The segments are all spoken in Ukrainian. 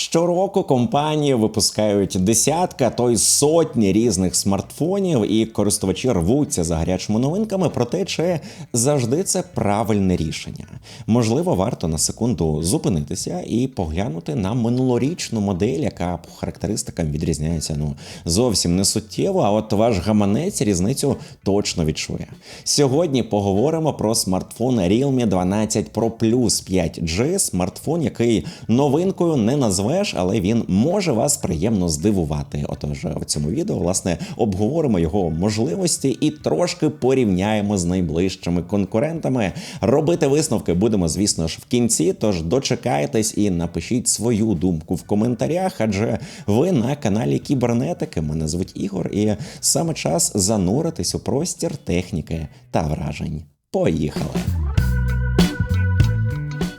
Щороку компанії випускають десятка, то й сотні різних смартфонів, і користувачі рвуться за гарячими новинками. Проте чи завжди це правильне рішення? Можливо, варто на секунду зупинитися і поглянути на минулорічну модель, яка по характеристикам відрізняється ну зовсім не суттєво. А от ваш гаманець різницю точно відчує. Сьогодні поговоримо про смартфон Realme 12 Pro Plus 5G, смартфон, який новинкою не назвеш, але він може вас приємно здивувати. Отож, в цьому відео власне обговоримо його можливості і трошки порівняємо з найближчими конкурентами. Робити висновки будемо, звісно ж, в кінці. Тож дочекайтесь і напишіть свою думку в коментарях, адже ви на каналі Кібернетики. Мене звуть Ігор, і саме час зануритись у простір техніки та вражень. Поїхали!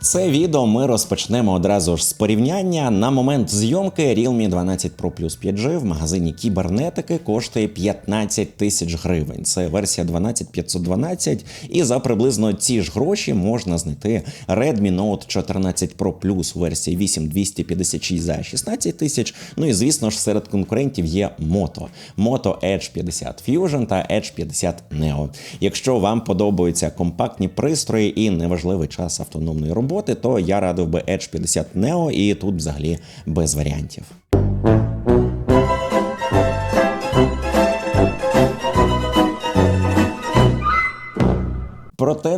Це відео ми розпочнемо одразу ж з порівняння. На момент зйомки Realme 12 Pro Plus 5G в магазині кібернетики коштує 15 тисяч гривень. Це версія 12512, і за приблизно ці ж гроші можна знайти Redmi Note 14 Pro Plus версії 8256 за 16 тисяч. Ну і звісно ж, серед конкурентів є Moto. Moto Edge 50 Fusion та Edge 50 Neo. Якщо вам подобаються компактні пристрої і неважливий час автономної роботи роботи, то я радив би Edge 50 Neo і тут взагалі без варіантів.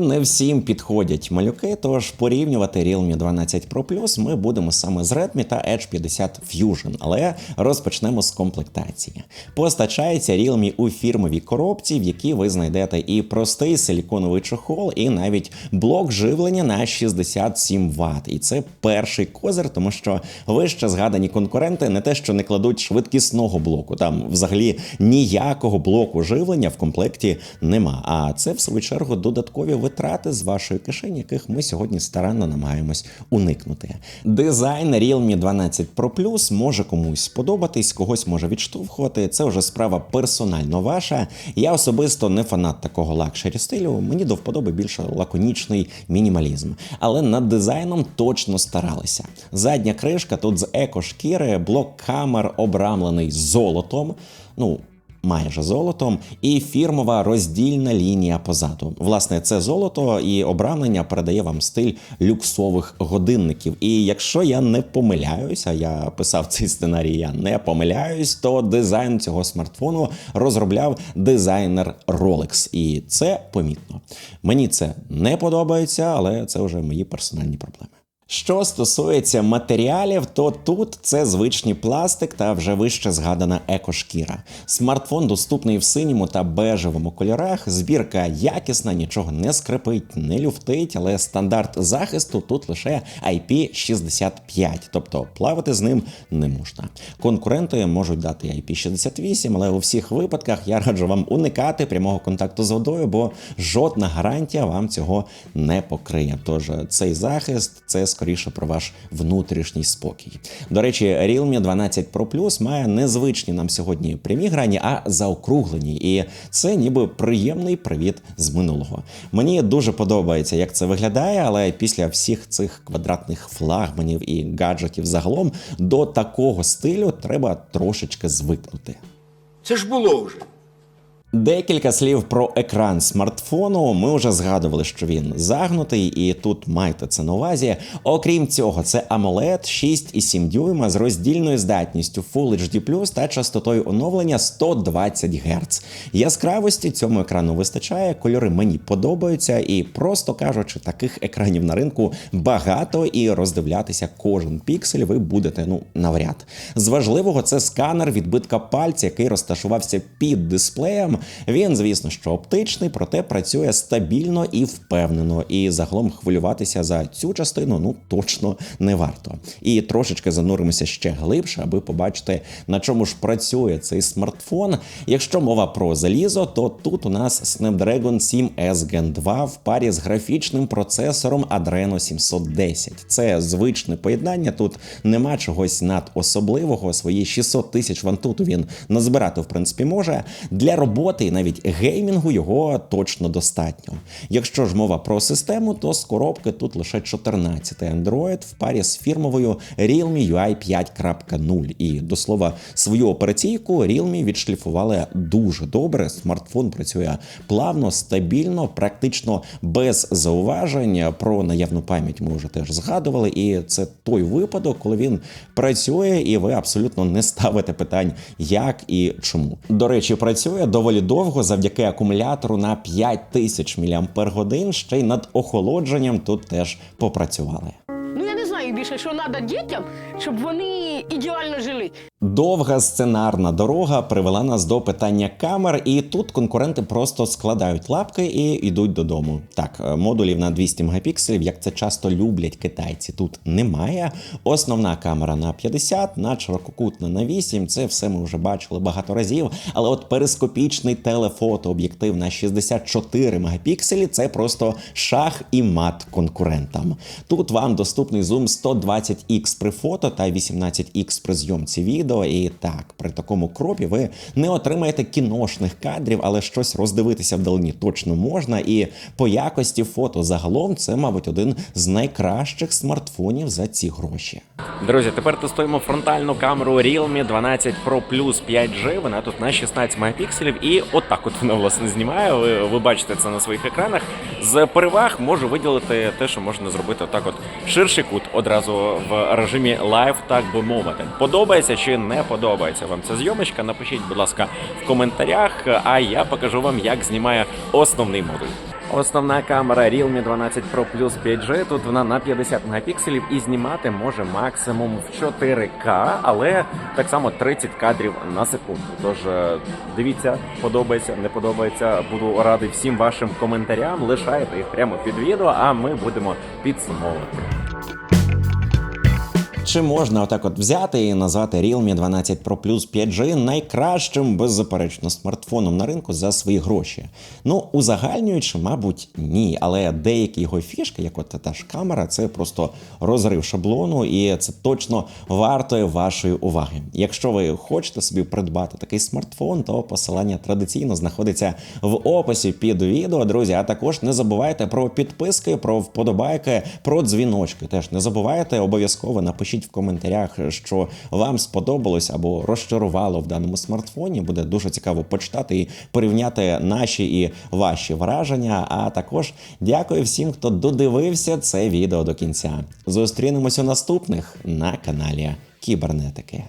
Не всім підходять малюки, тож порівнювати Realme 12 Pro Plus ми будемо саме з Redmi та Edge 50 Fusion, але розпочнемо з комплектації. Постачається Realme у фірмовій коробці, в якій ви знайдете і простий силіконовий чохол, і навіть блок живлення на 67 Вт. І це перший козир, тому що вище згадані конкуренти не те, що не кладуть швидкісного блоку. Там взагалі ніякого блоку живлення в комплекті нема. А це в свою чергу додаткові витрати з вашої кишені, яких ми сьогодні старанно намагаємось уникнути. Дизайн Realme 12 Pro Plus може комусь подобатись, когось може відштовхувати. Це вже справа персонально ваша. Я особисто не фанат такого лакшері стилю. Мені до вподоби більше лаконічний мінімалізм. Але над дизайном точно старалися. Задня кришка тут з екошкіри, блок камер обрамлений золотом. Ну, майже золотом, і фірмова роздільна лінія позаду. Власне, це золото і обрамлення передає вам стиль люксових годинників. І якщо я не помиляюся, я писав цей сценарій, я не помиляюсь, то дизайн цього смартфону розробляв дизайнер Rolex. І це помітно. Мені це не подобається, але це вже мої персональні проблеми. Що стосується матеріалів, то тут це звичний пластик та вже вище згадана екошкіра. Смартфон доступний в синьому та бежевому кольорах. Збірка якісна, нічого не скрипить, не люфтить, але стандарт захисту тут лише IP65, тобто плавати з ним не можна. Конкуренти можуть дати IP68, але у всіх випадках я раджу вам уникати прямого контакту з водою, бо жодна гарантія вам цього не покриє. Тож цей захист це скоріше про ваш внутрішній спокій. До речі, Realme 12 Pro Plus має незвичні нам сьогодні прямі грані, а заокруглені. І це ніби приємний привіт з минулого. Мені дуже подобається, як це виглядає, але після всіх цих квадратних флагманів і гаджетів загалом до такого стилю треба трошечки звикнути. Це ж було вже. Декілька слів про екран смартфону. Ми вже згадували, що він загнутий, і тут майте це на увазі. Окрім цього, це AMOLED 6,7 дюйма з роздільною здатністю Full HD+, та частотою оновлення 120 Гц. Яскравості цьому екрану вистачає, кольори мені подобаються, і просто кажучи, таких екранів на ринку багато, і роздивлятися кожен піксель ви будете ну навряд. З важливого це сканер відбитка пальця, який розташувався під дисплеєм. Він, звісно, що оптичний, проте працює стабільно і впевнено. І загалом хвилюватися за цю частину ну точно не варто. І трошечки зануримося ще глибше, аби побачити, на чому ж працює цей смартфон. Якщо мова про залізо, то тут у нас Snapdragon 7 S Gen 2 в парі з графічним процесором Adreno 710. Це звичне поєднання. Тут нема чогось надособливого. Свої 600 тисяч вантуту він назбирати в принципі може для роботи роботи і навіть геймінгу його точно достатньо. Якщо ж мова про систему, то з коробки тут лише 14 Android в парі з фірмовою Realme UI 5.0. І до слова, свою операційку Realme відшліфували дуже добре. Смартфон працює плавно, стабільно, практично без зауважень. Про наявну пам'ять ми вже теж згадували, і це той випадок, коли він працює, і ви абсолютно не ставите питань, як і чому. До речі, працює доволі довго завдяки акумулятору на 5000 мАч, ще й над охолодженням тут теж попрацювали. Ну я не знаю більше, що треба дітям, щоб вони ідеально жили. Довга сценарна дорога привела нас до питання камер, і тут конкуренти просто складають лапки і йдуть додому. Так, е, модулів на 200 мегапікселів, як це часто люблять китайці, тут немає. Основна камера на 50, на ширококутна на 8. Це все ми вже бачили багато разів. Але от перископічний телефотооб'єктив на 64 мегапікселі це просто шах і мат конкурентам. Тут вам доступний зум 120x при фото та 18x при зйомці відео. І так, при такому кропі ви не отримаєте кіношних кадрів, але щось роздивитися вдалині точно можна. І по якості фото загалом це, мабуть, один з найкращих смартфонів за ці гроші. Друзі, тепер тестуємо фронтальну камеру Realme 12 Pro Plus 5G. Вона тут на 16 мегапікселів, і отак от вона власне знімає. Ви, ви бачите це на своїх екранах. З переваг можу виділити те, що можна зробити отак, от ширший кут одразу в режимі Live, так би мовити. Подобається чи не подобається вам ця зйомочка? Напишіть, будь ласка, в коментарях. А я покажу вам, як знімає основний модуль. Основна камера Realme 12 Pro Plus 5G. Тут вона на 50 мегапікселів і знімати може максимум в 4К, але так само 30 кадрів на секунду. Тож е, дивіться, подобається, не подобається. Буду радий всім вашим коментарям. Лишайте їх прямо під відео, а ми будемо підсумовувати. Чи можна отак от взяти і назвати Realme 12 Pro Plus 5G найкращим беззаперечно смартфоном на ринку за свої гроші? Ну, узагальнюючи, мабуть, ні. Але деякі його фішки, як от та ж камера, це просто розрив шаблону, і це точно вартує вашої уваги. Якщо ви хочете собі придбати такий смартфон, то посилання традиційно знаходиться в описі під відео, друзі. А також не забувайте про підписки, про вподобайки, про дзвіночки. Теж не забувайте обов'язково напишіть в коментарях, що вам сподобалось або розчарувало в даному смартфоні. Буде дуже цікаво почитати і порівняти наші і ваші враження. А також дякую всім, хто додивився це відео до кінця. Зустрінемось у наступних на каналі Кібернетики.